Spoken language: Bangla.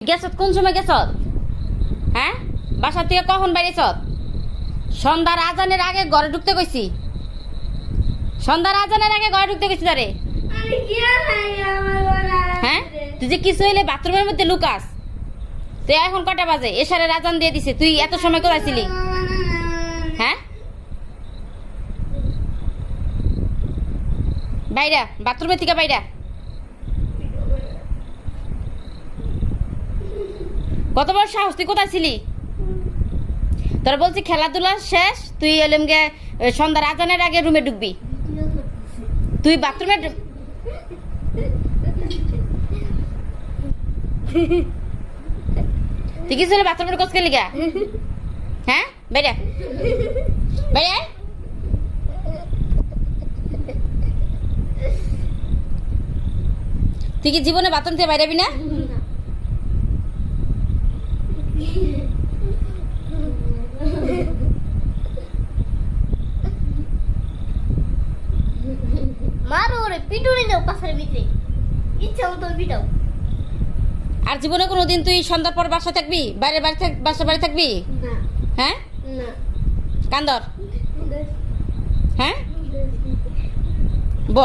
গেছত কোন সময় গেছত? হ্যাঁ? বাসা থেকে কখন বাইরেছত? সন্ধ্যার আজানের আগে ঘরে ঢুকতে কইছি। সন্ধ্যার আজানের আগে ঘরে ঢুকতে কইছি তারে। হ্যাঁ? তুই যে কিছু হইলে বাথরুমের মধ্যে লুকাস। তুই এখন কটা বাজে? এসারের আজান দিয়ে দিছে। তুই এত সময় করাইছিলি হ্যাঁ? বাইরা বাথরুমের থেকে বাইরা। কত বড় সাহস, তুই কোথায় ছিলি? তোরা বলছি খেলাধুলা শেষ, তুই এলম গে সন্ধ্যার আজানের আগে রুমে ঢুকবি। তুই বাথরুমে তুই কি ছিল বাথরুমের কোচ খেলি গা? হ্যাঁ? বাইরে। বাইরে। তুই কি জীবনে বাথরুম থেকে বাইরে না? মারো ওরে পিটুনি দাও পাশের ভিতরে। ইচ্ছা মতো পিটাও আর জীবনে কোনোদিন তুই সন্ধ্যার পর বাসা থাকবি? বাইরে বাড়ি থাক বাসা বাড়ি থাকবি? হ্যাঁ? কান্দর? হ্যাঁ? ব